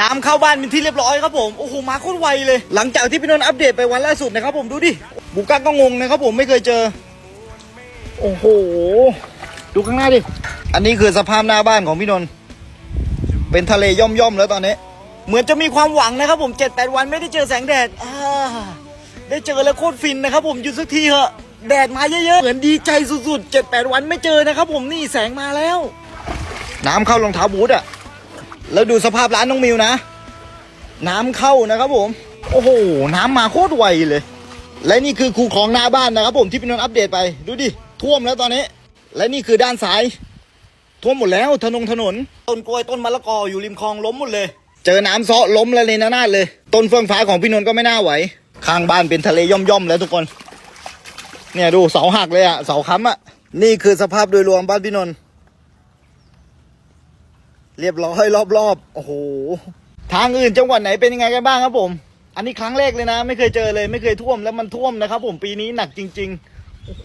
น้ำเข้าบ้านเป็นที่เรียบร้อยครับผม โอ้โห มาโคตรไวเลย หลังจากที่พี่นนท์อัปเดตไปวันล่าสุดนะครับผม ดูดิบุก้าก็งงนะครับผมไม่เคยเจอ โอ้โห ดูข้างหน้าดิ อันนี้คือสภาพหน้าบ้านของพี่นนท์เป็นทะเลย่อมย่อมๆแล้วตอนนี้ เหมือนจะมีความหวังนะครับผมเจ็ดแปดวันไม่ได้เจอแสงแดดได้เจอแล้วโคตรฟินนะครับผมหยุดสักทีเถอะแดดมาเยอะๆ เหมือนดีใจสุดๆเจ็ดแปดวันไม่เจอนะครับผมนี่แสงมาแล้ว น้ำเข้ารองเท้าบูทอะ แล้วดูสภาพร้านน้องมิวนะ น้ำเข้านะครับผม โอ้โห น้ำมาโคตรไวเลย และนี่คือคูคลองหน้าบ้านนะครับผมที่พี่นนท์อัปเดตไปดูดิท่วมแล้วตอนนี้ และนี่คือด้านซ้าย ท่วมหมดแล้วถนนถนน ต้นกล้วยต้นมะละกออยู่ริมคลองล้มหมดเลย เจอน้ำเซาะล้มแล้วเลยนะนาเลย ต้นเฟื่องฟ้าของพี่นนท์ก็ไม่น่าไหว ข้างบ้านเป็นทะเลย่อมย่อมๆแล้วทุกคน เนี่ยดูเสาหักเลยอะเสาค้ำอะนี่คือสภาพโดยรวมบ้านพี่นนท์ เรียบร้อยรอบๆ โอ้โห ทางอื่นจังหวัดไหนเป็นยังไงกันบ้างครับผม อันนี้ครั้งแรกเลยนะ ไม่เคยเจอเลย ไม่เคยท่วมแล้วมันท่วมนะครับผมปีนี้หนักจริง ๆ โอ้โห